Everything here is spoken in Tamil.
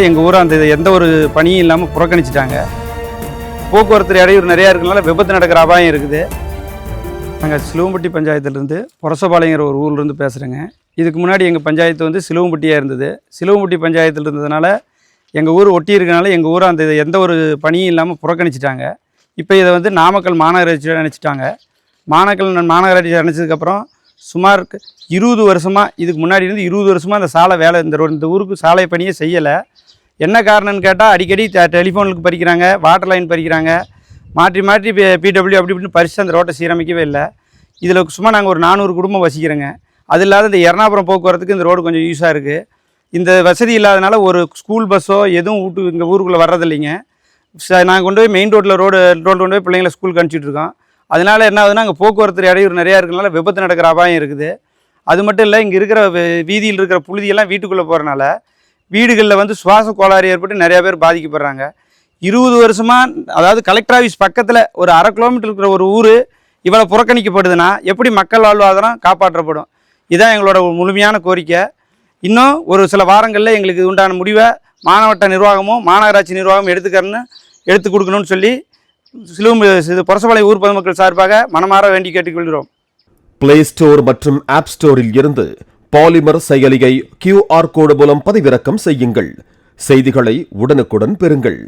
காரணத்தில் எங்கள் ஊரை அந்த எந்த ஒரு பணியும் இல்லாமல் புறக்கணிச்சிட்டாங்க. போக்குவரத்து இடையூறு நிறையா இருக்கிறதுனால விபத்து நடக்கிற அபாயம் இருக்குது. நாங்கள் சிலுவம்பட்டி பஞ்சாயத்துலேருந்து புரசபாளையங்கிற ஒரு ஊர்லேருந்து பேசுகிறேங்க இதுக்கு முன்னாடி எங்கள் பஞ்சாயத்து வந்து சிலுவம்பட்டியாக இருந்தது. சிலுவம்பட்டி பஞ்சாயத்தில் இருந்ததுனால எங்கள் ஊர் ஒட்டி இருக்கனால எங்கள் ஊரை அந்த எந்த ஒரு பணியும் இல்லாமல் புறக்கணிச்சிட்டாங்க. இப்போ இதை வந்து நாமக்கல் மாநகராட்சி நினச்சிட்டாங்க மாநகல் மாநகராட்சி நினச்சதுக்கப்புறம் சுமார் இருபது வருஷமாக இதுக்கு முன்னாடி இருந்து இருபது வருஷமாக அந்த சாலை வேலை இந்த இந்த ஊருக்கு சாலை பணியே செய்யலை. என்ன காரணம்னு கேட்டால் அடிக்கடி டெலிஃபோனுக்கு பறிக்கிறாங்க வாட்டர் லைன் பறிக்கிறாங்க. மாற்றி மாற்றி பிடபிள்யூ அப்படி இப்படின்னு பறித்து அந்த ரோட்டை சீரமைக்கவே இல்லை. இதில் சும்மா நாங்கள் ஒரு நானூறு குடும்பம் வசிக்கிறோங்க. அது இல்லாத இந்த எறணாபுரம் போக்குவரத்துக்கு இந்த ரோடு கொஞ்சம் யூஸாக இருக்குது இந்த வசதி இல்லாதனால ஒரு ஸ்கூல் பஸ்ஸோ எதுவும் வீட்டு இங்கே ஊருக்குள்ளே வர்றதில்லைங்க. நாங்கள் கொண்டு போய் மெயின் ரோட்டில் ரோடு ரோடு கொண்டு போய் பிள்ளைங்களை ஸ்கூலுக்கு அனுப்பிச்சிட்ருக்கோம் அதனால் என்ன ஆகுதுன்னா அங்கே போக்குவரத்து இடையூறு நிறையா இருக்கிறனால விபத்து நடக்கிற அபாயம் இருக்குது. அது மட்டும் இல்லை இங்கே இருக்கிற வீதியில் இருக்கிற புழுதியெல்லாம் வீட்டுக்குள்ளே போகிறனால வீடுகளில் வந்து சுவாச கோளாறு ஏற்பட்டு நிறையா பேர் பாதிக்கப்படுறாங்க. இருபது வருஷமாக அதாவது கலெக்டர் ஆஃபீஸ் பக்கத்தில் ஒரு அரை கிலோமீட்டர் இருக்கிற ஒரு ஊர் இவ்வளோ புறக்கணிக்கப்படுதுன்னா எப்படி மக்கள் வாழ்வாதாரம் காப்பாற்றப்படும்? இதுதான் எங்களோட முழுமையான கோரிக்கை. இன்னும் ஒரு சில வாரங்களில் எங்களுக்கு உண்டான முடிவை மாநகட்ட நிர்வாகமும் மாநகராட்சி நிர்வாகமும் எடுத்துக்கறன்னு எடுத்து கொடுக்கணும்னு சொல்லி சிலுவம் இது புரசபாளையம் ஊர் பொதுமக்கள் சார்பாக மனமாற வேண்டி கேட்டுக்கொள்கிறோம். பிளே ஸ்டோர் மற்றும் ஆப் ஸ்டோரில் இருந்து பாலிமர் செயலியை கியூஆர் கோடு மூலம் பதிவிறக்கம் செய்யுங்கள். செய்திகளை உடனுக்குடன் பெறுங்கள்.